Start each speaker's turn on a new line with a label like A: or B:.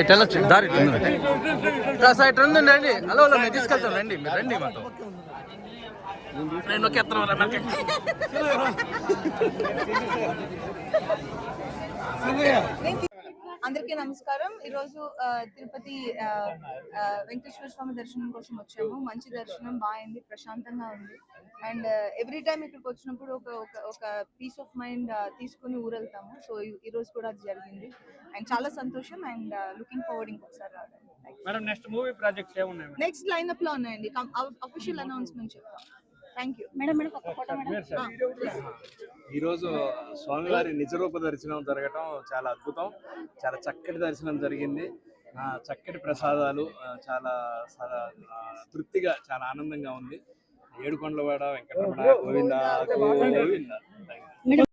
A: ఇటు వెళ్ళొచ్చు? దారి ఇటు ఉంది. రండి హలో హలో మేము తీసుకెళ్తాం. రండి మీరు రండి మాతో. నేను రా, నొక్కే.
B: అందరికీ నమస్కారం. ఈరోజు తిరుపతి వెంకటేశ్వర స్వామి దర్శనం కోసం వచ్చాము. మంచి దర్శనం బాగుంది ప్రశాంతంగా ఉంది. అండ్ ఎవ్రీ టైం ఇక్కడికి వచ్చినప్పుడు ఒక ఒక ఒక పీస్ ఆఫ్ మైండ్ తీసుకుని ఊరెళ్తాము. సో ఈ రోజు కూడా అది జరిగింది. అండ్ చాలా సంతోషం అండ్ లుకింగ్ ఫార్వర్డ్ ఇంకొకసారి
C: మేడం నెక్స్ట్ మూవీ ప్రాజెక్ట్స్ ఏమున్నాయి మేడం?
B: నెక్స్ట్ లైనప్లో ఉన్నాయండి అఫీషియల్ అనౌన్స్మెంట్ చెప్తాం థ్యాంక్ యూ
D: మేడం మేడం ఒక ఫోటో మేడం.
E: ఈరోజు స్వామివారి నిజరూప దర్శనం జరగటం చాలా అద్భుతం. చాలా చక్కటి దర్శనం జరిగింది. ఆ, చక్కటి ప్రసాదాలు చాలా తృప్తిగా చాలా ఆనందంగా ఉంది. ఏడుకొండలవాడ వెంకటరమణ గోవింద గోవింద.